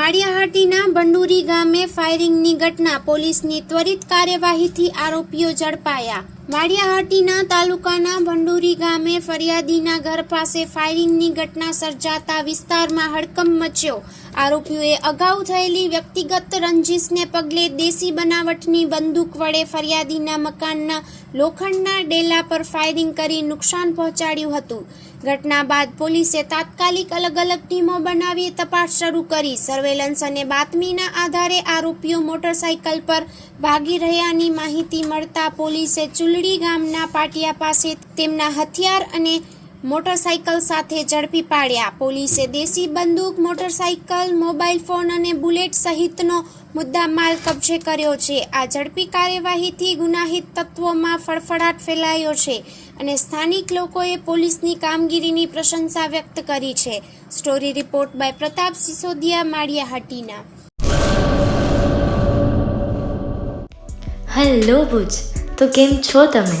માળિયાહાટીના બંડુરી ગામે ફાયરિંગની ઘટના, પોલીસની ત્વરિત કાર્યવાહીથી આરોપીઓ ઝડપાયા. માળિયાહાટીના તાલુકાના ભંડુરી ગામે ફરિયાદીના ઘર પાસે ફાયરિંગની ઘટના સર્જાતા વિસ્તારમાં હડકંપ મચ્યો. આરોપીઓએ અગાઉ થયેલી વ્યક્તિગત રંજીશને પગલે દેશી બનાવટની બંદૂક વડે ફરિયાદીના મકાનના લોખંડના ડેલા પર ફાયરિંગ કરી નુકસાન પહોંચાડ્યું હતું. ઘટના બાદ પોલીસે તાત્કાલિક અલગ અલગ ટીમો બનાવી તપાસ શરૂ કરી. સર્વેલન્સ અને બાતમીના આધારે આરોપીઓ મોટરસાયકલ પર ભાગી રહ્યાની માહિતી મળતા પોલીસે ચુલડી ગામના પાટિયા પાસે તેમના હથિયાર અને મોટરસાયકલ સાથે ઝડપી પાડ્યા. પોલીસે દેશી બંદૂક, મોટરસાયકલ, મોબાઈલ ફોન અને બુલેટ સહિતનો મુદ્દામાલ કબજે કર્યો છે. આ ઝડપી કાર્યવાહીથી ગુનાહિત તત્વોમાં ફળફડાટ ફેલાયો છે અને સ્થાનિક લોકોએ પોલીસની કામગીરીની પ્રશંસા વ્યક્ત કરી છે. Story report by Pratap Sisodiya Malia Hatina hello Bhuj, તો કેમ છો તમે?